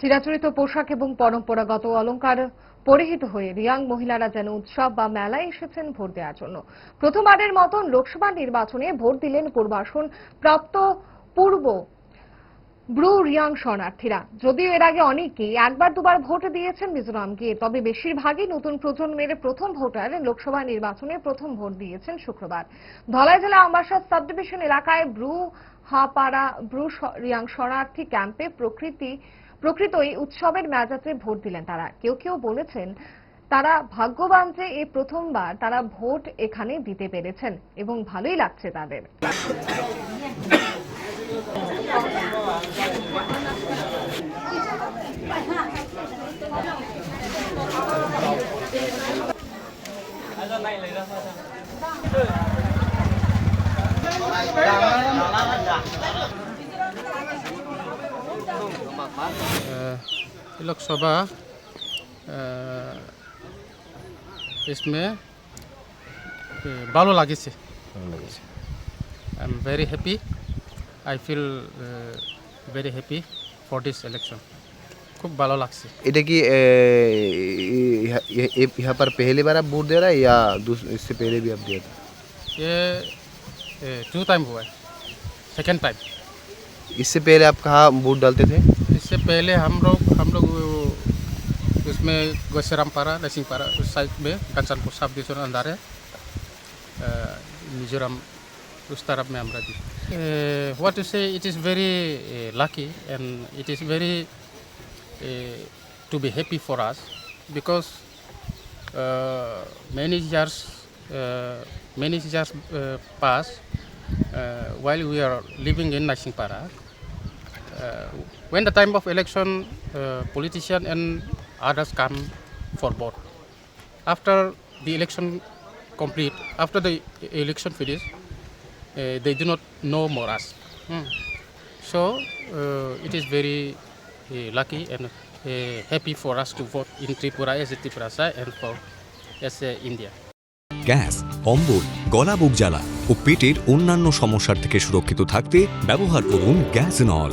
চিরাচরিত পোশাক এবং পরম্পরাগত অলংকার পরিহিত হয়ে রিয়াং মহিলারা যেন উৎসব বা মেলায় এসেছেন ভোট দেওয়ার জন্য। প্রথমবারের মতন লোকসভা নির্বাচনে ভোট দিলেন পূর্বাসন প্রাপ্ত পূর্ব ব্রু রিয়াং শরণার্থীরা। যদিও এর আগে অনেকেই একবার দুবার ভোট দিয়েছেন মিজোরাম গিয়ে, তবে বেশিরভাগই নতুন প্রজন্মের প্রথম ভোটার লোকসভা নির্বাচনে প্রথম ভোট দিয়েছেন শুক্রবার। ধলাই জেলা আম্বাসা সাব ডিভিশন এলাকায় ব্রু হাপাড়া, ব্রু রিয়াং শরণার্থী ক্যাম্পে প্রকৃতি প্রকৃতই উৎসবের মেজাজে ভোট দিলেন তারা। কেউ কেউ বলেছেন তারা ভাগ্যবান যে এই প্রথমবার তারা ভোট এখানে দিতে পেরেছেন এবং ভালোই লাগছে তাদের। लोकसभा अ, इसमें अ, ভালো লাগিছে I am very happy I feel very happy for this election খুব ভালো লাগছে এটা কি ए, यहाँ ये- यहाँ पर पहली बार आप वोट दे रहा है या दूस- इससे पहले भी आप दिया था ये टू टाइम हुआ है सेकेंड टाइम इससे पहले आप कहाँ वोट डालते थे इससे पहले हम लोग हम लोग उसमें गोसेराम पारा नरसिंह पारा उस साइड में, कंचनपुर सब डिस्ट्रिक्ट अंदर है मिजोरम, उस तरफ़ में हमारा the what to say it is very lucky and it is very to be happy for us because many years many years pass while we are living in Narsingha Para when the time of election, uh, politician and others come for vote. After the election complete, after the election finish, uh, they do not know more us. Hmm. So uh, it is very uh, lucky and uh, happy for us to vote in Tripura as a Tripura side and for as a India. Gas অম্বল গলা বুক জ্বালা ও পেটের অন্যান্য সমস্যার থেকে সুরক্ষিত থাকতে ব্যবহার করুন গ্যাস নল